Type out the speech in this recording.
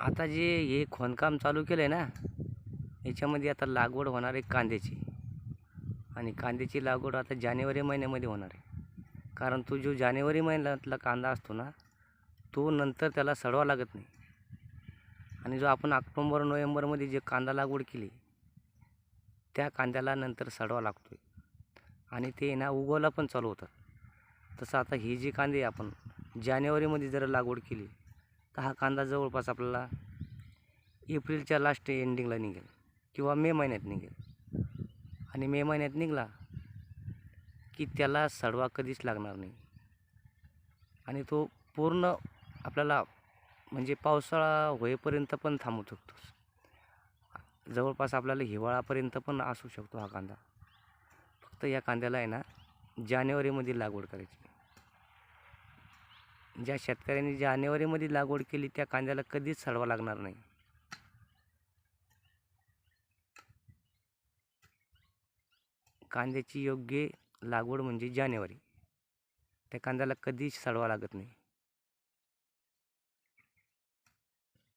आता जे हे खोदकाम चालू केलं आहे ना याच्यामध्ये आता लागवड होणार आहे कांद्याची. आणि कांद्याची लागवड आता जानेवारी महिन्यामध्ये होणार आहे. कारण तो जो जानेवारी महिन्यातला कांदा असतो ना तो नंतर त्याला सडवा लागत नाही. आणि जो आपण ऑक्टोंबर नोव्हेंबरमध्ये जे कांदा लागवड केली त्या कांद्याला नंतर सडवा लागतो आणि ते ना उगवायला पण चालू होतात. तसं आता ही जी कांदे आपण जानेवारीमध्ये जर लागवड केली तर हा कांदा जवळपास आपल्याला एप्रिलच्या लास्ट एंडिंगला निघेल. किंवा मे महिन्यात निघेल. आणि मे महिन्यात निघाला की त्याला सडवा कधीच लागणार नाही. आणि तो पूर्ण आपल्याला म्हणजे पावसाळा होईपर्यंत पण थांबू शकतो. जवळपास आपल्याला हिवाळापर्यंत पण असू शकतो हा कांदा. फक्त या कांद्याला आहे ना जानेवारीमध्ये लागवड करायची. ज्या शेतकऱ्यांनी जानेवारीमध्ये लागवड केली त्या कांद्याला कधीच सडवा लागणार नाही. कांद्याची योग्य लागवड म्हणजे जानेवारी. त्या कांद्याला कधीच सडवा लागत नाही.